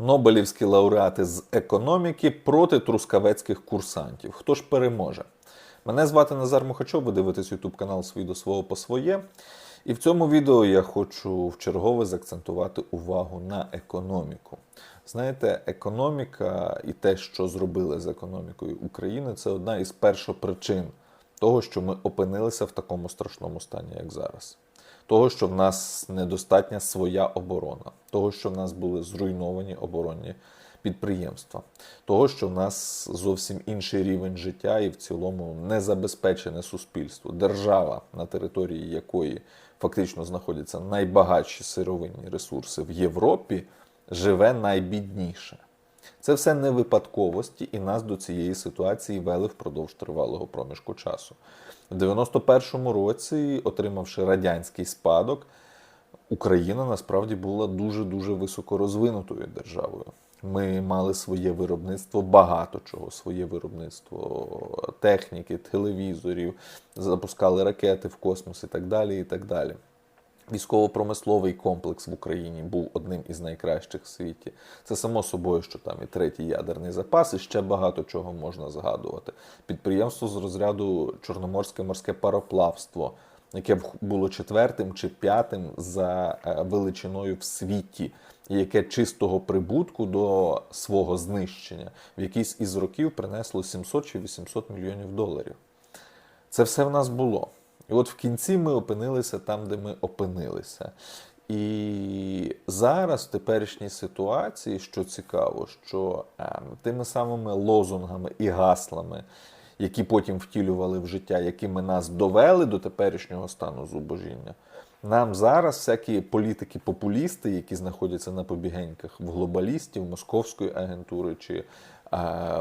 Нобелівські лауреати з економіки проти трускавецьких курсантів. Хто ж переможе? Мене звати Назар Мухачов, ви дивитесь YouTube канал «Свій до свого по своє. І в цьому відео я хочу вчергове заакцентувати увагу на економіку. Знаєте, економіка і те, що зробили з економікою України, це одна із першопричин того, що ми опинилися в такому страшному стані, як зараз. Того, що в нас недостатня своя оборона, того, що в нас були зруйновані оборонні підприємства, того, що в нас зовсім інший рівень життя і в цілому незабезпечене суспільство, держава, на території якої фактично знаходяться найбагатші сировинні ресурси в Європі, живе найбідніше. Це все не випадковості, і нас до цієї ситуації вели впродовж тривалого проміжку часу. В 91-му році, отримавши радянський спадок, Україна насправді була дуже-дуже високорозвинутою державою. Ми мали своє виробництво, багато чого, своє виробництво техніки, телевізорів, запускали ракети в космос і так далі. і так далі. Військово-промисловий комплекс в Україні був одним із найкращих в світі. Це само собою, що там і третій ядерний запас, і ще багато чого можна згадувати. Підприємство з розряду Чорноморське морське пароплавство, яке було четвертим чи п'ятим за е, величиною в світі, і яке чистого прибутку до свого знищення в якийсь із років принесло 700 чи 800 мільйонів доларів. Це все в нас було. І от в кінці ми опинилися там, де ми опинилися. І зараз, в теперішній ситуації, що цікаво, що е, тими самими лозунгами і гаслами, які потім втілювали в життя, якими нас довели до теперішнього стану зубожіння, нам зараз всякі політики-популісти, які знаходяться на побігеньках в глобалістів, московської агентури чи е,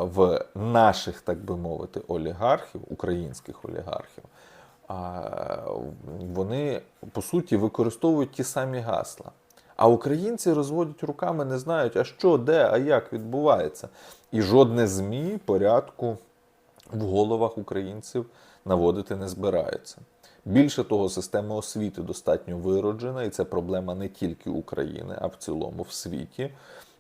в наших, так би мовити, олігархів, українських олігархів, вони по суті використовують ті самі гасла. А українці розводять руками, не знають, а що, де, а як відбувається. І жодне ЗМІ порядку в головах українців наводити не збирається. Більше того, система освіти достатньо вироджена, і це проблема не тільки України, а в цілому в світі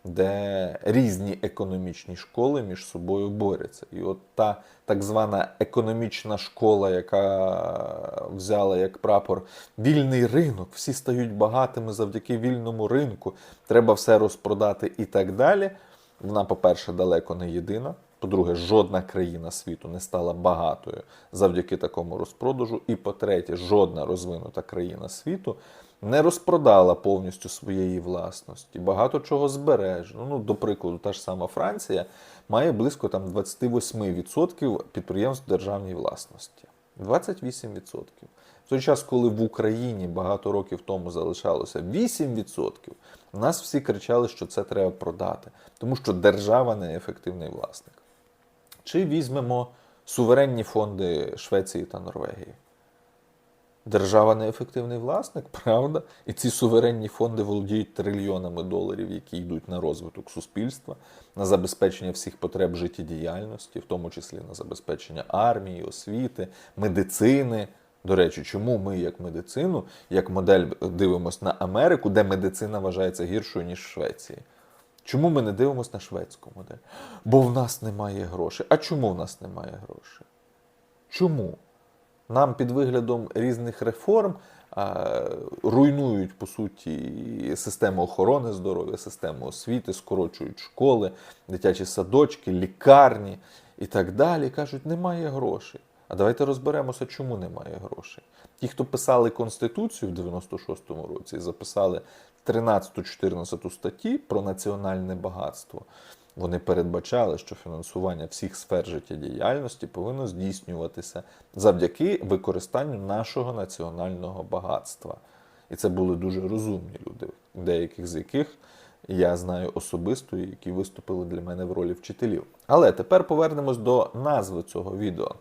де різні економічні школи між собою борються. І от та так звана економічна школа, яка взяла як прапор вільний ринок, всі стають багатими завдяки вільному ринку, треба все розпродати і так далі. Вона, по-перше, далеко не єдина. По-друге, жодна країна світу не стала багатою завдяки такому розпродажу. І по-третє, жодна розвинута країна світу не розпродала повністю своєї власності, багато чого збережено. Ну, до прикладу, та ж сама Франція має близько там 28% підприємств державній власності. 28%. В той час, коли в Україні багато років тому залишалося 8%, нас всі кричали, що це треба продати, тому що держава неефективний власник. Чи візьмемо суверенні фонди Швеції та Норвегії? Держава неефективний власник, правда? І ці суверенні фонди володіють трильйонами доларів, які йдуть на розвиток суспільства, на забезпечення всіх потреб життєдіяльності, в тому числі на забезпечення армії, освіти, медицини. До речі, чому ми, як медицину, як модель дивимося на Америку, де медицина вважається гіршою, ніж в Швеції? Чому ми не дивимося на шведську модель? Бо в нас немає грошей. А чому в нас немає грошей? Чому? Нам під виглядом різних реформ руйнують по суті систему охорони здоров'я, систему освіти, скорочують школи, дитячі садочки, лікарні і так далі. Кажуть, немає грошей. А давайте розберемося, чому немає грошей. Ті, хто писали Конституцію в 96-му році, записали 13-14 статті про національне багатство. Вони передбачали, що фінансування всіх сфер життєдіяльності повинно здійснюватися завдяки використанню нашого національного багатства. І це були дуже розумні люди, деяких з яких я знаю особисто, які виступили для мене в ролі вчителів. Але тепер повернемось до назви цього відео.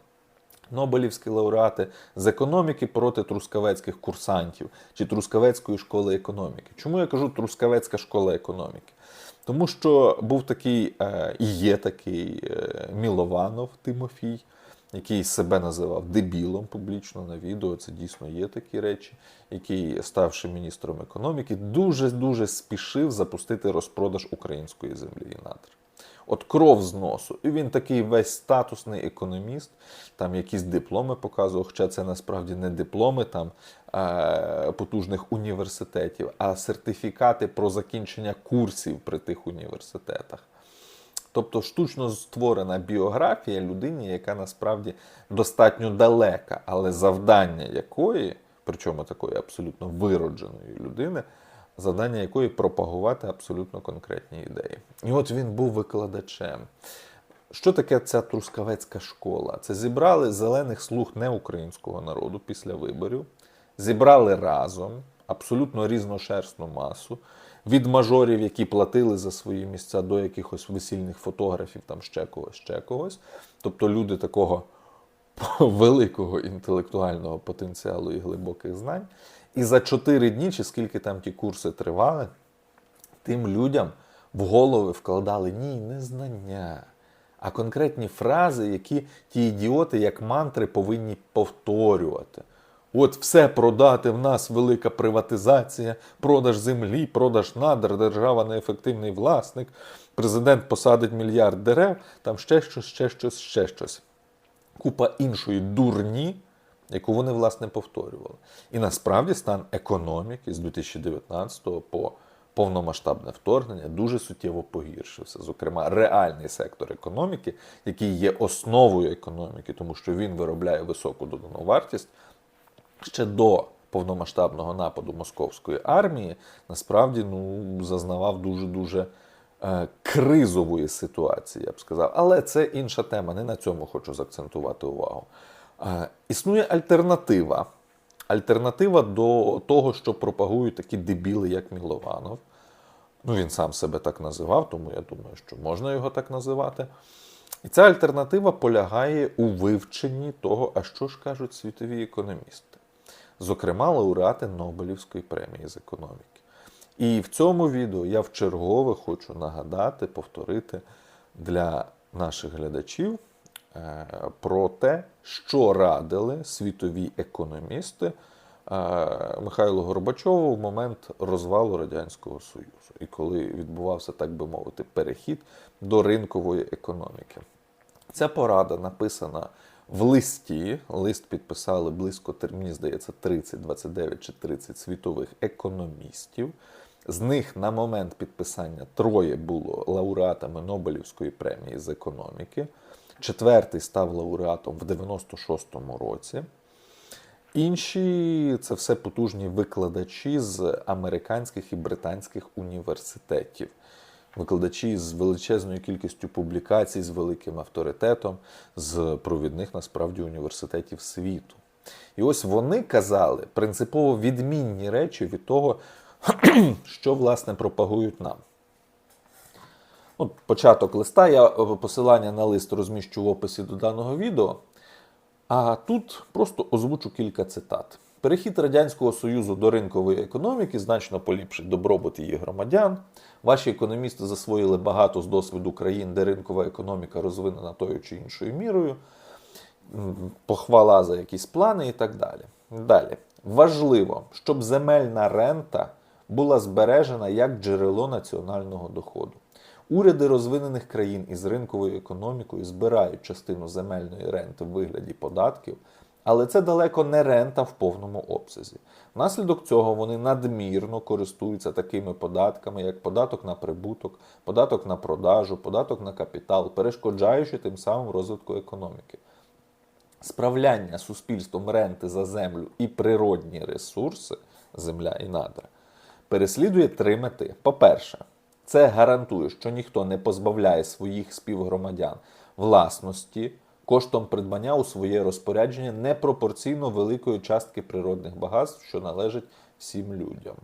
Нобелівські лауреати з економіки проти трускавецьких курсантів чи Трускавецької школи економіки. Чому я кажу Трускавецька школа економіки? Тому що був такий е, і є такий е, Мілованов Тимофій, який себе називав дебілом публічно на відео. Це дійсно є такі речі, який, ставши міністром економіки, дуже дуже спішив запустити розпродаж української землі і надр. От кров з носу. І він такий весь статусний економіст, там якісь дипломи показував, хоча це насправді не дипломи там е, потужних університетів, а сертифікати про закінчення курсів при тих університетах. Тобто штучно створена біографія людині, яка насправді достатньо далека, але завдання якої, причому такої абсолютно виродженої людини, завдання якої пропагувати абсолютно конкретні ідеї. І от він був викладачем. Що таке ця трускавецька школа? Це зібрали зелених слуг неукраїнського народу після виборів, зібрали разом абсолютно різношерстну масу від мажорів, які платили за свої місця до якихось весільних фотографів, там ще когось, ще когось. Тобто люди такого великого інтелектуального потенціалу і глибоких знань. І за чотири дні, чи скільки там ті курси тривали, тим людям в голови вкладали ні, не знання, а конкретні фрази, які ті ідіоти, як мантри, повинні повторювати. От все продати в нас велика приватизація, продаж землі, продаж надр, держава неефективний власник, президент посадить мільярд дерев, там ще щось, ще щось, ще щось. Купа іншої дурні, яку вони власне повторювали. І насправді стан економіки з 2019 по повномасштабне вторгнення дуже суттєво погіршився. Зокрема, реальний сектор економіки, який є основою економіки, тому що він виробляє високу додану вартість ще до повномасштабного нападу московської армії, насправді ну, зазнавав дуже-дуже е, кризової ситуації, я б сказав. Але це інша тема. Не на цьому хочу заакцентувати увагу. Існує альтернатива. Альтернатива до того, що пропагують такі дебіли, як Мілованов. Ну, він сам себе так називав, тому я думаю, що можна його так називати. І ця альтернатива полягає у вивченні того, а що ж кажуть світові економісти, зокрема, лауреати Нобелівської премії з економіки. І в цьому відео я вчергове хочу нагадати, повторити для наших глядачів про те, що радили світові економісти е, Михайлу Горбачову в момент розвалу Радянського Союзу, і коли відбувався, так би мовити, перехід до ринкової економіки. Ця порада написана в листі. Лист підписали близько, мені здається, 30, 29 чи 30 світових економістів. З них на момент підписання троє було лауреатами Нобелівської премії з економіки. Четвертий став лауреатом в 96-му році. Інші це все потужні викладачі з американських і британських університетів, викладачі з величезною кількістю публікацій, з великим авторитетом, з провідних насправді університетів світу. І ось вони казали принципово відмінні речі від того, що власне пропагують нам. От Початок листа, я е, посилання на лист розміщу в описі до даного відео. А тут просто озвучу кілька цитат. Перехід Радянського Союзу до ринкової економіки значно поліпшить добробут її громадян. Ваші економісти засвоїли багато з досвіду країн, де ринкова економіка розвинена тою чи іншою мірою, похвала за якісь плани і так далі. Далі. Важливо, щоб земельна рента була збережена як джерело національного доходу. Уряди розвинених країн із ринковою економікою збирають частину земельної ренти в вигляді податків, але це далеко не рента в повному обсязі. Внаслідок цього вони надмірно користуються такими податками, як податок на прибуток, податок на продажу, податок на капітал, перешкоджаючи тим самим розвитку економіки. Справляння суспільством ренти за землю і природні ресурси, земля і надра, переслідує три мети. По-перше, це гарантує, що ніхто не позбавляє своїх співгромадян власності коштом придбання у своє розпорядження непропорційно великої частки природних багатств, що належать всім людям.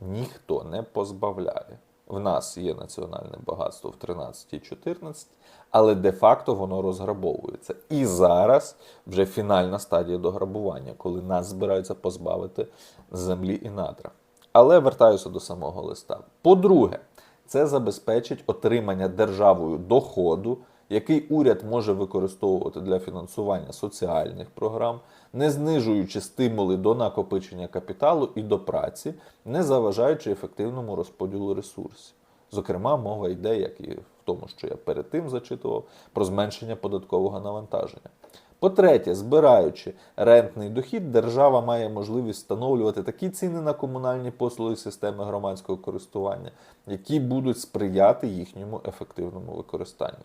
Ніхто не позбавляє. В нас є національне багатство в 13-14, але де-факто воно розграбовується. І зараз вже фінальна стадія дограбування, коли нас збираються позбавити землі і надра. Але вертаюся до самого листа. По-друге, це забезпечить отримання державою доходу який уряд може використовувати для фінансування соціальних програм, не знижуючи стимули до накопичення капіталу і до праці, не заважаючи ефективному розподілу ресурсів. Зокрема, мова йде, як і в тому, що я перед тим зачитував, про зменшення податкового навантаження. По-третє, збираючи рентний дохід, держава має можливість встановлювати такі ціни на комунальні послуги системи громадського користування, які будуть сприяти їхньому ефективному використанню.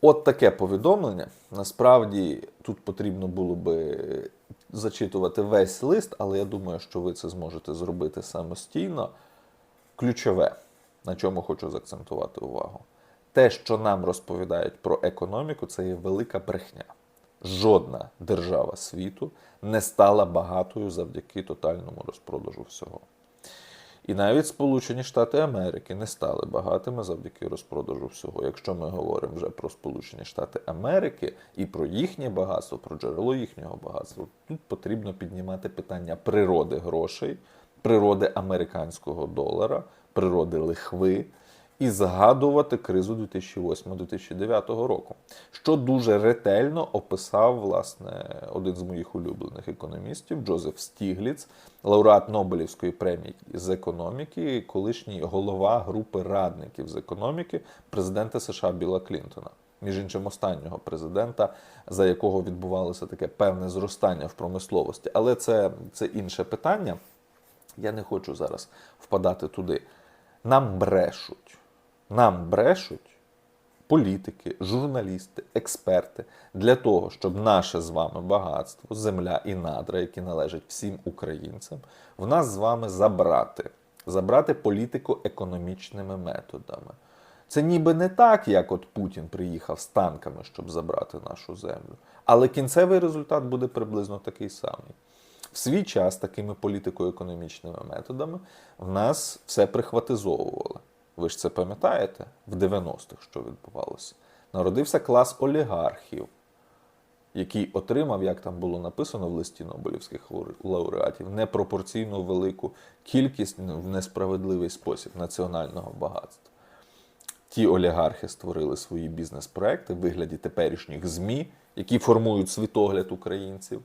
От таке повідомлення. Насправді тут потрібно було би зачитувати весь лист, але я думаю, що ви це зможете зробити самостійно. Ключове, на чому хочу заакцентувати увагу. Те, що нам розповідають про економіку, це є велика брехня. Жодна держава світу не стала багатою завдяки тотальному розпродажу всього. І навіть Сполучені Штати Америки не стали багатими завдяки розпродажу всього. Якщо ми говоримо вже про Сполучені Штати Америки і про їхнє багатство, про джерело їхнього багатства, тут потрібно піднімати питання природи грошей, природи американського долара, природи лихви і згадувати кризу 2008-2009 року, що дуже ретельно описав власне один з моїх улюблених економістів Джозеф Стігліц, лауреат Нобелівської премії з економіки, колишній голова групи радників з економіки президента США Біла Клінтона. Між іншим, останнього президента, за якого відбувалося таке певне зростання в промисловості. Але це, це інше питання. Я не хочу зараз впадати туди. Нам брешуть. Нам брешуть політики, журналісти, експерти для того, щоб наше з вами багатство, земля і надра, які належать всім українцям, в нас з вами забрати. Забрати політико-економічними методами. Це ніби не так, як от Путін приїхав з танками, щоб забрати нашу землю. Але кінцевий результат буде приблизно такий самий. В свій час такими політико-економічними методами в нас все прихватизовували. Ви ж це пам'ятаєте в 90-х, що відбувалося? Народився клас олігархів, який отримав, як там було написано в листі Нобелівських лауреатів, непропорційно велику кількість в несправедливий спосіб національного багатства. Ті олігархи створили свої бізнес-проекти в вигляді теперішніх ЗМІ, які формують світогляд українців,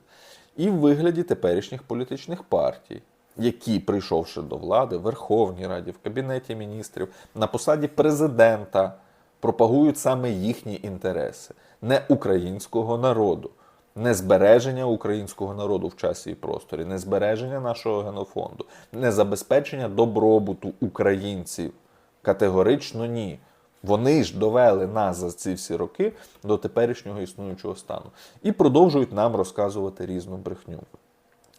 і в вигляді теперішніх політичних партій, які, прийшовши до влади в Верховній Раді, в Кабінеті міністрів, на посаді президента, пропагують саме їхні інтереси, не українського народу, не збереження українського народу в часі і просторі, не збереження нашого генофонду, не забезпечення добробуту українців. Категорично ні. Вони ж довели нас за ці всі роки до теперішнього існуючого стану і продовжують нам розказувати різну брехню.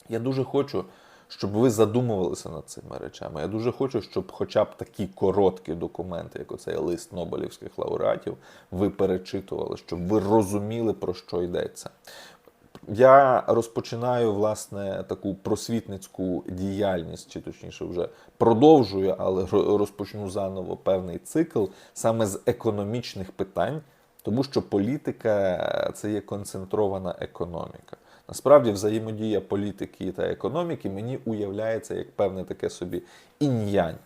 Я дуже хочу, щоб ви задумувалися над цими речами. Я дуже хочу, щоб хоча б такі короткі документи, як оцей лист Нобелівських лауреатів, ви перечитували, щоб ви розуміли, про що йдеться. Я розпочинаю власне таку просвітницьку діяльність, чи точніше вже продовжую, але розпочну заново певний цикл саме з економічних питань, тому що політика це є концентрована економіка. Насправді, взаємодія політики та економіки мені уявляється як певне таке собі інь-янь.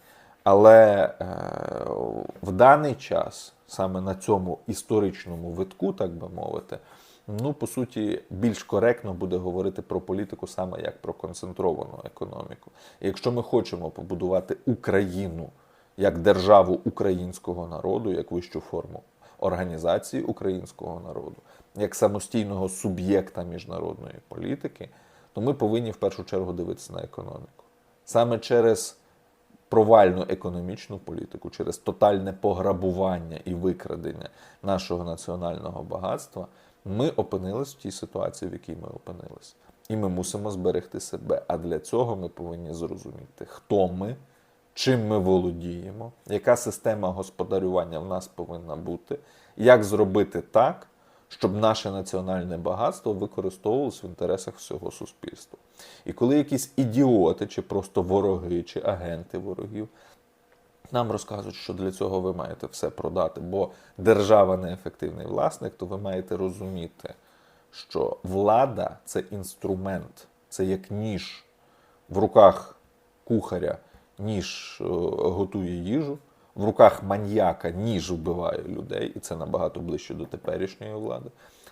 Але е, в даний час, саме на цьому історичному витку, так би мовити, ну, по суті, більш коректно буде говорити про політику саме як про концентровану економіку. І якщо ми хочемо побудувати Україну як державу українського народу, як вищу форму організації українського народу, як самостійного суб'єкта міжнародної політики, то ми повинні в першу чергу дивитися на економіку. Саме через провальну економічну політику, через тотальне пограбування і викрадення нашого національного багатства ми опинились в тій ситуації, в якій ми опинились. І ми мусимо зберегти себе. А для цього ми повинні зрозуміти, хто ми, чим ми володіємо, яка система господарювання в нас повинна бути, як зробити так, щоб наше національне багатство використовувалось в інтересах всього суспільства. І коли якісь ідіоти, чи просто вороги, чи агенти ворогів нам розказують, що для цього ви маєте все продати, бо держава неефективний власник, то ви маєте розуміти, що влада це інструмент, це як ніж в руках кухаря, ніж е, готує їжу, В руках маньяка ніж вбиває людей, і це набагато ближче до теперішньої влади.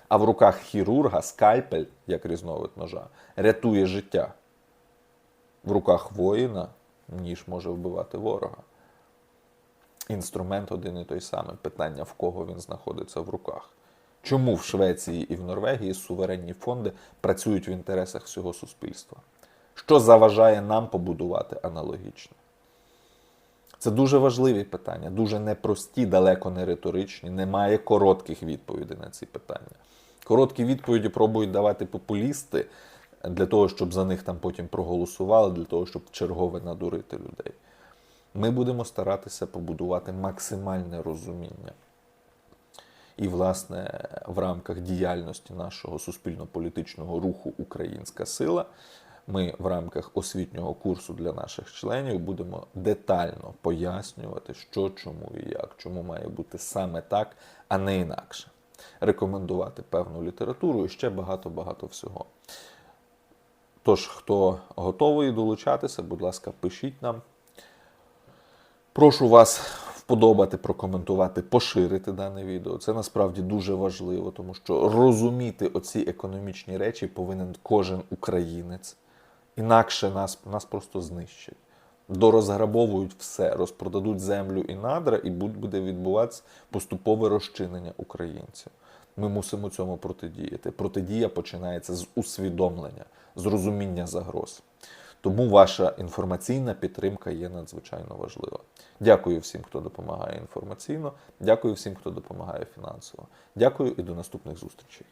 А в руках хірурга скальпель, як різновид ножа, рятує життя. В руках воїна ніж може вбивати ворога. Інструмент один і той самий. Питання, в кого він знаходиться в руках. Чому в Швеції і в Норвегії суверенні фонди працюють в інтересах всього суспільства? Що заважає нам побудувати аналогічно? Це дуже важливі питання, дуже непрості, далеко не риторичні. Немає коротких відповідей на ці питання. Короткі відповіді пробують давати популісти для того, щоб за них там потім проголосували, для того, щоб чергове надурити людей. Ми будемо старатися побудувати максимальне розуміння. І, власне, в рамках діяльності нашого суспільно-політичного руху Українська сила ми в рамках освітнього курсу для наших членів будемо детально пояснювати, що, чому і як, чому має бути саме так, а не інакше. Рекомендувати певну літературу і ще багато-багато всього. Тож, хто готовий долучатися, будь ласка, пишіть нам. Прошу вас вподобати, прокоментувати, поширити дане відео. Це насправді дуже важливо, тому що розуміти оці економічні речі повинен кожен українець. Інакше нас, нас просто знищать. Дорозграбовують все, розпродадуть землю і надра, і буде відбуватися поступове розчинення українців. Ми мусимо цьому протидіяти. Протидія починається з усвідомлення, з розуміння загроз. Тому ваша інформаційна підтримка є надзвичайно важлива. Дякую всім, хто допомагає інформаційно. Дякую всім, хто допомагає фінансово. Дякую і до наступних зустрічей.